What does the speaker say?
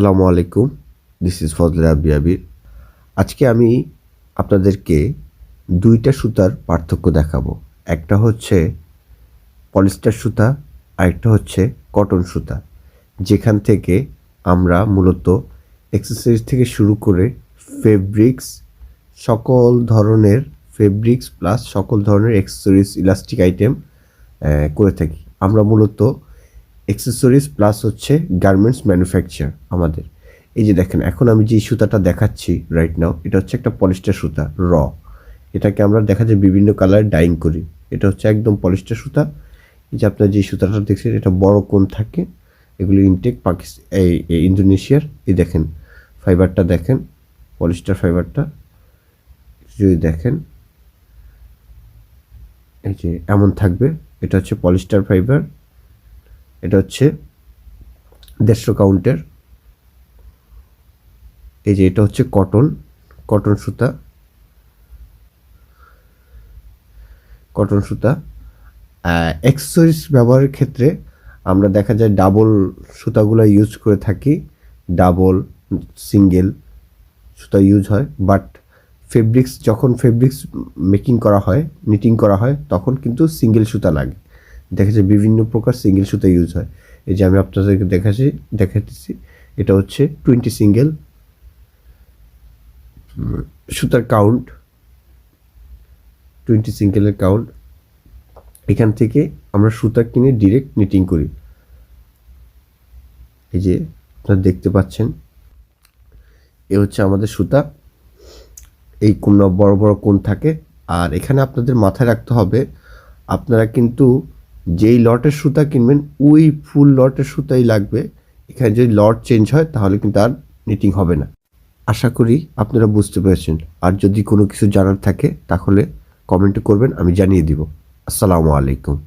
আসসালামু আলাইকুম this is Fazle Rabbi Abir. আজকে আমি আপনাদেরকে দুইটা সুতার পার্থক্য দেখাবো। একটা হচ্ছে পলিস্টার সুতা, আরেকটা হচ্ছে কটন সুতা। যেখান থেকে আমরা মূলত এক্সেসরিজ থেকে শুরু করে ফেব্রিক্স সকল ধরনের ফেব্রিক্স প্লাস সকল ধরনের এক্সেসরিজ ইলাস্টিক আইটেম করে থাকি। আমরা মূলত এক্সেসরিজ প্লাস হচ্ছে গার্মেন্টস ম্যানুফ্যাকচার আমাদের। এই যে দেখেন, এখন আমি যে সুতাটা দেখাচ্ছি রাইট নাও এটা হচ্ছে একটা পলিস্টার সুতা র এটাকে আমরা দেখা যায় বিভিন্ন কালার ডাইং করি। এটা হচ্ছে একদম পলিস্টার সুতা। এই যে আপনার যে সুতাটা দেখছেন, এটা বড় কোন থাকে। এগুলো ইনটেক পাকিস্তান এই ইন্দোনেশিয়ার। এই দেখেন ফাইবারটা দেখেন পলিস্টার ফাইবারটা যদি দেখেন, এই যে এমন থাকবে। এটা হচ্ছে পলিস্টার ফাইবার এটা হচ্ছে দেড়শো কাউন্টের। এই যে এটা হচ্ছে কটন কটন সুতা। কটন সুতা। এক্সেসরিজ ব্যবহারের ক্ষেত্রে আমরা দেখা যায় ডাবল সুতাগুলো ইউজ করে থাকি। ডাবল সিঙ্গেল সুতা ইউজ হয়। বাট ফেব্রিক্স যখন ফেব্রিক্স মেকিং করা হয় নিটিং করা হয়, তখন কিন্তু সিঙ্গেল সুতা লাগে। দেখা যায় বিভিন্ন প্রকার সিঙ্গেল সুতা ইউজ হয়। এই যে আমি আপনাদেরকে দেখাচ্ছি দেখাচ্ছি এটা হচ্ছে টোয়েন্টি সিঙ্গেল সুতার কাউন্ট টোয়েন্টি সিঙ্গেলের কাউন্ট এখান থেকে আমরা সুতা কিনে ডিরেক্ট নিটিং করি। এই যে আপনারা দেখতে পাচ্ছেন, এ হচ্ছে আমাদের সুতা। এই কোন বড় বড় কোন থাকে। আর এখানে আপনাদের মাথায় রাখতে হবে, আপনারা কিন্তু যেই লটের সুতা কিনবেন, ওই ফুল লটের সুতাই লাগবে। এখানে যদি লট চেঞ্জ হয়, তাহলে কিন্তু আর নিটিং হবে না। আশা করি আপনারা বুঝতে পেরেছেন। আর যদি কোনো কিছু জানার থাকে, তাহলে কমেন্ট করবেন, আমি জানিয়ে দিব। আসসালামু আলাইকুম।